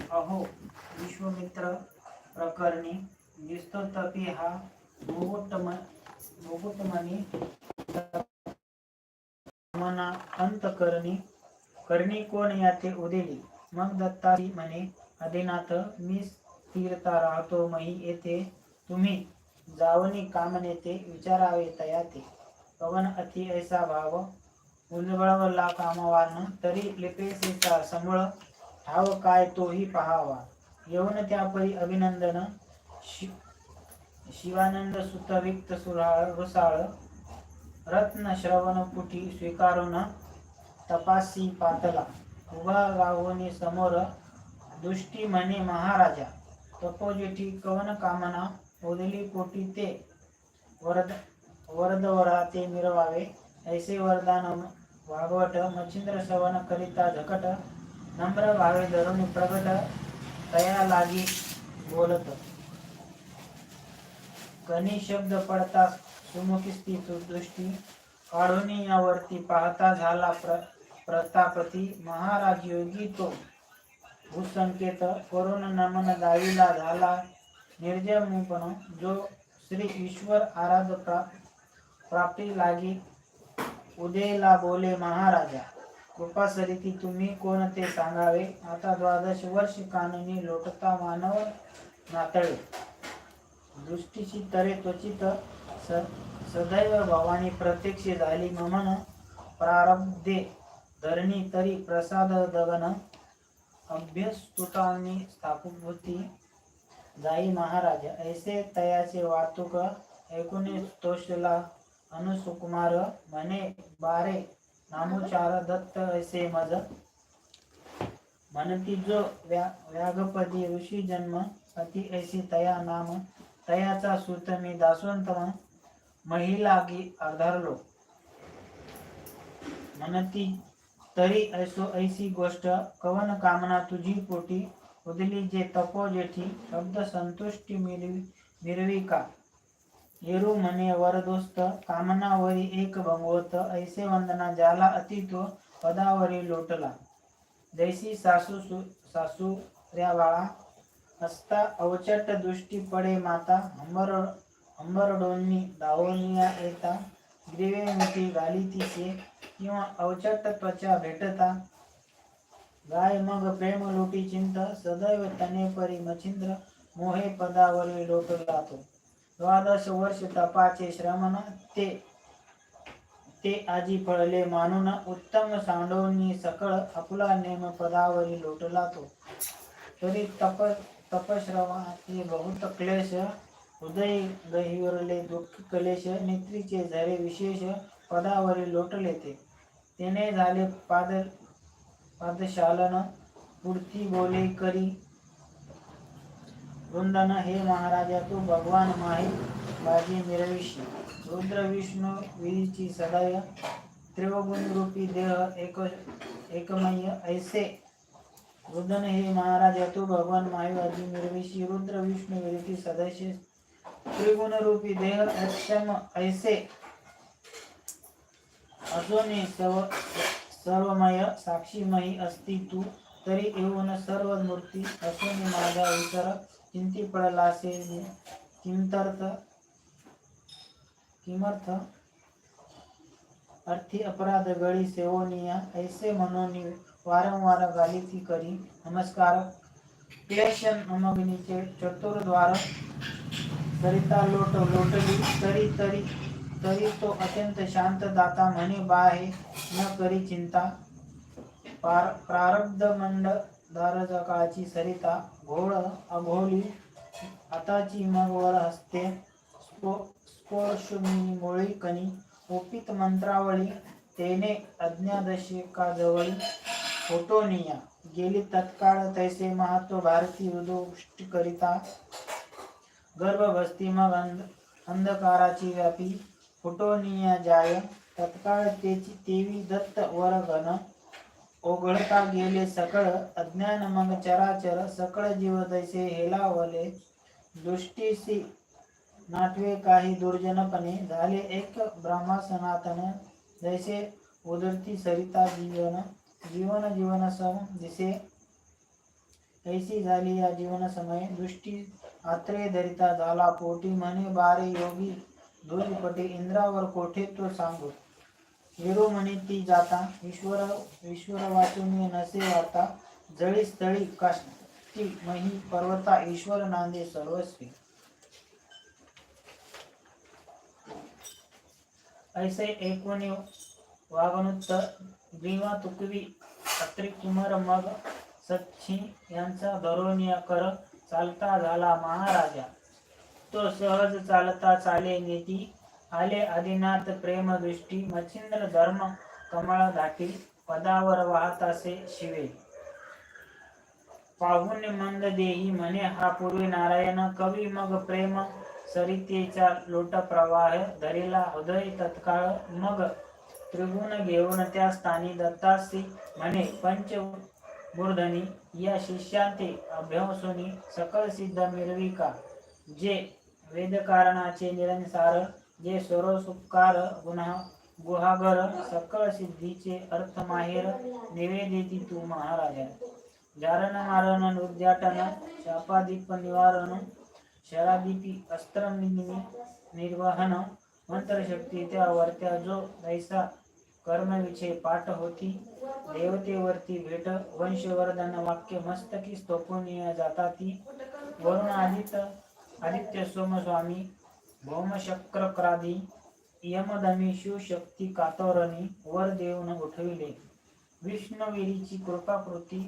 अहो विश्वमित्र प्रकरणी दिसतो तपी हा मुकुटम मुकुटमणी मना अंत करणी करणी कोण याते उदेली? मग दत्ता म्हणे आदिनाथ मी स्थिरता राहतो मही येथे तुम्ही जावनी काम नेते विचारावे तयाते. पवन अति ऐसा भाव उजवळवला कामवान तरी लिपेसीचा समूळ ठाव काय तोही पहावा. येऊन त्यापरी अभिनंदन शि शिवानंद सुत विक्त सुराळ रुसाळ रत्न श्रवण पुटी स्वीकारून तपासी पातला. उभा राहुनी समोर दृष्टी म्हणे महाराजा तपोजेठी कवन कामना ओदली पोटी ते? वरद वरदवरा ते मिरवावे. ऐसे वरदान वागवट मच्छिंद्र सवन करिता झकट नम्र भावे धरून प्रगट तया लागी बोलत. कनी शब्द पडता सुमुखी स्थित काढून यावरती पाहता झाला प्र प्रतापती. महाराज योगी तो. भूसंकेत करून नमन दावीला झाला. निर्जमुपण जो श्री ईश्वर आराध प्रा प्राप्ती लागी उदयला बोले महाराजा. कृपा सरिती तुम्ही कोण ते सांगावे? आता द्वादश वर्ष कानूनी लोटता मानव नातळे. दृष्टीची तरे त्वचित स सदैव भवानी प्रत्यक्ष झाली ममन प्रारब्धे धरणी तरी प्रसाद दगन अभ्यस्तुतांनी स्थापभूती जाई महाराज. ऐसे तयाचे वाहतूक ऐकून तोषला अनुसुकुमार म्हणे बारे नामोचार दत्त ऐसे मज म्हणती जो व्या व्याघपदी ऋषी जन्म अति ऐसी तया नाम तयाचा सूत मी दासवंत महिलागी आधारलो. म्हणती तरी ऐसो ऐसी गोष्ट कवन कामना तुझी पोटी उदली जे तपो जेठी शब्द संतुष्टी मिरवी मिरवी का? हेरू म्हणे वरदोस्त कामनावरी एक भंगवत ऐसे वंदना ज्याला अतितो पदावरी लोटला. जैसी सासू सु सासू बाळा असता अवचट दृष्टी पडे माता हंबर हंबरडोनी दावनिया येता ग्रीवे मोठी गाली तिचे किंवा अवचट त्वचा भेटता. गाय मग प्रेम लोटी चिंत सदैव तने परी मच्छिंद्र मोहे पदावरी लोटला तो. द्वादश वर्ष तपाचे श्रमण ते ते आजी फळले मानून उत्तम सांडवणी सकळ आपला नेम पदावरी लोटला तो. तरी तप तपश्रवाचे बहुत क्लेश हृदय गहिवरले दुःख कलेश नेत्रीचे झरे विशेष पदावरी लोटले ते. तेने झाले पाद पादशालन पुढती बोले करी वृंदन हे महाराजा तू भगवान माही बाजी मिरविशी रुद्र विष्णू विधीची सदैव त्रिवगुण रूपी देह एक एकमय ऐसे. रुदन हे महाराजा तू भगवान माहिवाजी मिरविशी रुद्र विष्णू विधीची सदस्य त्रिगुण रूपी देह अक्षम ऐसे. अजूनही सर्व सर्वमय साक्षीमयी असती तू तरी येऊन सर्व मूर्ती असून माझा विचार चिंती पडला असेल किमतर्थ किमर्थ अर्थी अपराध गळी सेवनिया ऐसे म्हणून वारंवार गालिती करी नमस्कार क्लेशन अमग्नीचे चतुर्द्वार सरिता लोट लोटली तरी तरी तरी तो अत्यंत शांत दाता म्हणे बाहे न करी चिंता पार प्रारब्ध मंड दारजकाची सरिता घोळ अघोली आताची मग वर हस्ते स्पो स्फोर्षुमी कणी ओपित मंत्रावळी तेने अज्ञादशिका जवळी फोटोनिया गेली तत्काळ तैसे महत्त्व भारती उदोष्ट करिता गर्भभस्ती मग अंध अंधकाराची व्यापी फुटोनिया जाय तत्काळ तेची तेवी दत्त वर घन ओघळता गेले सकळ अज्ञान मग चराचर सकळ जीव दैसे हेलावले दृष्टीसी नाटवे काही दुर्जनपणे झाले एक ब्रह्मा सनातन जैसे उदरती सरिता जीवन जीवन जीवन सम दिसे ऐसी झाली या जीवन समय दृष्टी आत्रे धरिता झाला पोटी म्हणे बारे योगी दुरीपटे इंद्रावर कोठे तो सांगू? विरो म्हणे ती जाता ईश्वर ईश्वर वाचून नसे वाता जळी स्थळी काष्टी मही पर्वता ईश्वर नांदे सर्वस्वी. ऐसे एकवणी वागणूक ग्रीवा तुकवी अत्री कुमार मग सच्छी यांचा धरोनिया कर चालता झाला महाराजा. तो सहज चालता चाले नीती आले आदिनाथ प्रेम दृष्टी मच्छिंद्र धर्म कमळ घाटी पदावर वाहत असे शिवे. पाहून मंद देही म्हणे हा पूर्वी नारायण कवी मग प्रेम सरितेचा लोट प्रवाह धरिला हृदय तत्काळ मग त्रिगुण घेऊन त्या स्थानी दत्तासी म्हणे पंच मूर्धनी या शिष्यांते अभ्यासुनी सकळ सिद्ध मिळविका जे वेदकारणाचे निरंसार जे स्वरसुकार गुन्हा गुहागर सकळ सिद्धीचे अर्थ माहेर निवेदिती तू महाराजा. जारण मारण उद्याटन शापादीप निवारण शरादीपी अस्त्र निर्वहन मंत्रशक्ती त्या वरत्या जो दैसा कर्मविषय पाठ होती देवतेवरती भेट वंशवर्धन वाक्य मस्तकी स्तोपनीय जाता ती. वरुण आदित्य आदित्य सोमस्वामी भौमशक्रक्रादी यमदमी शिवशक्ती कातोरणी वर देऊन उठविले. विष्णुवीरीची कृपाकृती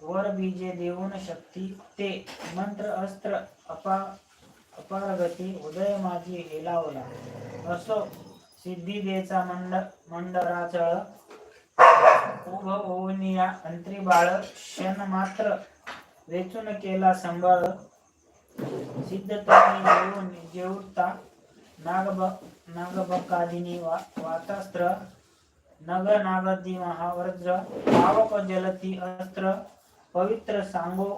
वर बीजे देऊन शक्ती ते मंत्र अस्त्र अपा अपारगती उदय माझी हेलावला. असो सिद्धी देचा मंड मंडराचळ उभ ओवनिया अंतरी बाळ क्षण मात्र वेचून केला संभाळ. सिद्धतानी ನಿಜವೃತ್ತ ನಾಗಬ ನಾಗಬಕ್ಕಾದಿನಿ नागबकादिनी वा वातास्त्र नग नागदी महावज्र पावक जलती अस्त्र पवित्र सांगो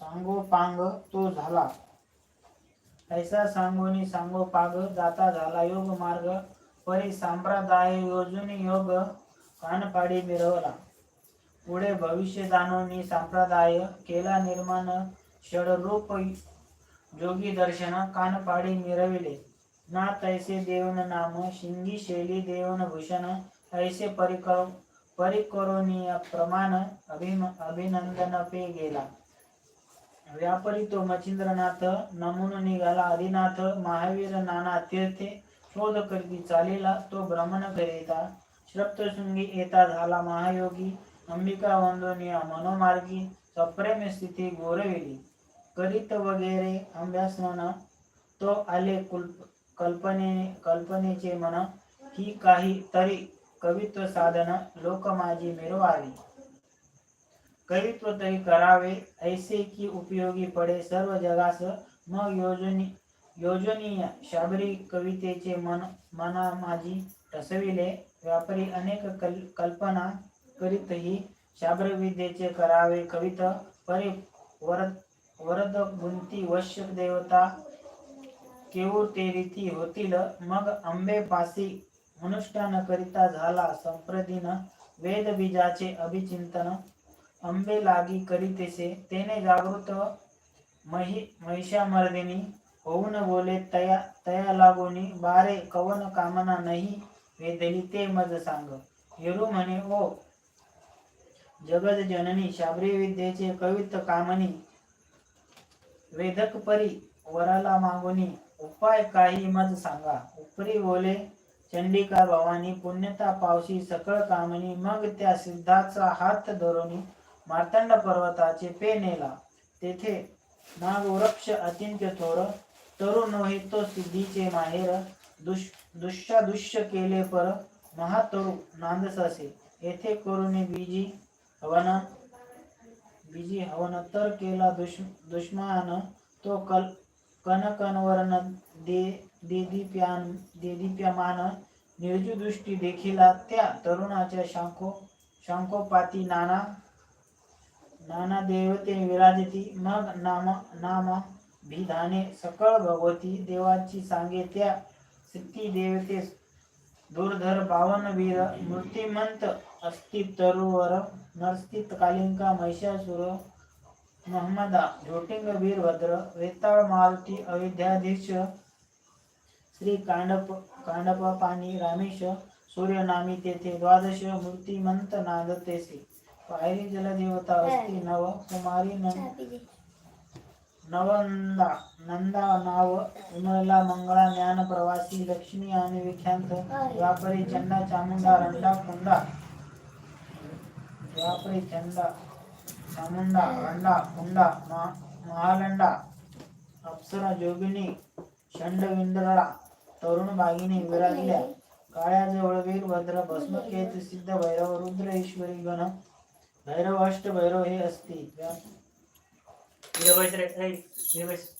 सांगो तो झाला. ऐसा सांगोनी सांगो पाग जाता झाला. योग मार्ग परी सांप्रदाय योजनी योग कानपाडी मिरवला. पुढे भविष्य जाणवणी संप्रदाय केला निर्माण षडरूप जोगी दर्शन कानपाडी मिरविले. ना तैसे देवन नाम शिंगी शैली देवन भूषण ऐसे परिकर परिकरोनीय प्रमाण अभिम अभिनंदन पे गेला. व्यापारी तो मच्छिंद्रनाथ नमून निघाला. आदिनाथ महावीर नाना तीर्थे शोध करती चालेला. तो भ्रमण करिता श्रप्तशृंगी येता झाला महायोगी. अंबिका वंदोनिया मनोमार्गी सप्रेम स्थिती गोरविली. करीत वगैरे अभ्यासमन तो आले कुल्प कल्पने कल्पनेचे मन ही काही तरी कवित्व साधन लोक माझी मिरवावी. कवित्व तरी करावे ऐसे की उपयोगी पडे सर्व जगास मग योजनी योजनीय शाबरी कवितेचे मन मना माझी टसविले व्यापारी अनेक कल कल्पना करीतही शाब्रविद्येचे करावे कविता परी वरत वरद गुंती वश्य देवता केवळ ते रीती होतील. मग आंबे पासी अनुष्ठान करिता झाला संप्रदिन वेद बीजाचे अभिचिंतन. अंबे लागी करीतेसे तेने जागृत महि महिषामर्दिनी होऊन बोले तया तया लागोनी बारे कवन कामना नाही वेदली ते मज सांग. हिरू म्हणे ओ जगद जननी शाबरी विद्येचे कवित कामनी वेदक परी वराला मागोनी उपाय काही मज सांगा. उपरी बोले चंडिका भवानी पुण्यता पावशी सकळ कामनी मग त्या सिद्धाचा हात धरून मार्तंड पर्वताचे पे नेला तेथे नागवृक्ष अतिंत्य थोर तरुण नव्हे तो सिद्धीचे माहेर दुष दुष्यादुष्य केले पर महातरु नांदससे. येथे करुणे बीजी हवन बीजी हवन तर केला दुश्मान तो कल कनकनवरन दे देदीप्यान देदीप्यमान निर्जीदृष्टी देखिला त्या तरुणाच्या शांको शांकोपाती नाना नाना देवते विराजती मग नाम नाम भिधाने सकळ भगवती देवाची सांगे त्या सिद्धी देवते दुर्धर बावन वीर मूर्तिमंत अस्ति तरुवर नरस्थित कालिंका महिषासुर महमदा झोटिंग वीरभद्र वेताळ मारुती अयोध्याधीश श्री कांडप कांडप पाणी रामेश सूर्यनामी तेथे द्वादश मूर्तिमंत नाद तेसे पायरी जलदेवता अस्ति नव कुमारी नंद नवंदा नंदा नाव विमला मंगळा ज्ञान प्रवासी लक्ष्मी आणि विख्यात व्यापारी चंडा चामुंडा रंडा कुंडा व्यापारी चंडा चामुंडा रंडा कुंडा मा- महालंडा अप्सरा जोगिनी षंडविंदरा तरुण बागिनी विराजल्या काळ्याजवळ वीरभद्र भस्मकेत सिद्ध भैरव रुद्र ईश्वरी गण भैरव अष्ट भैरव हे असते व्या- वीरभद्र ऐ, वीरभद्र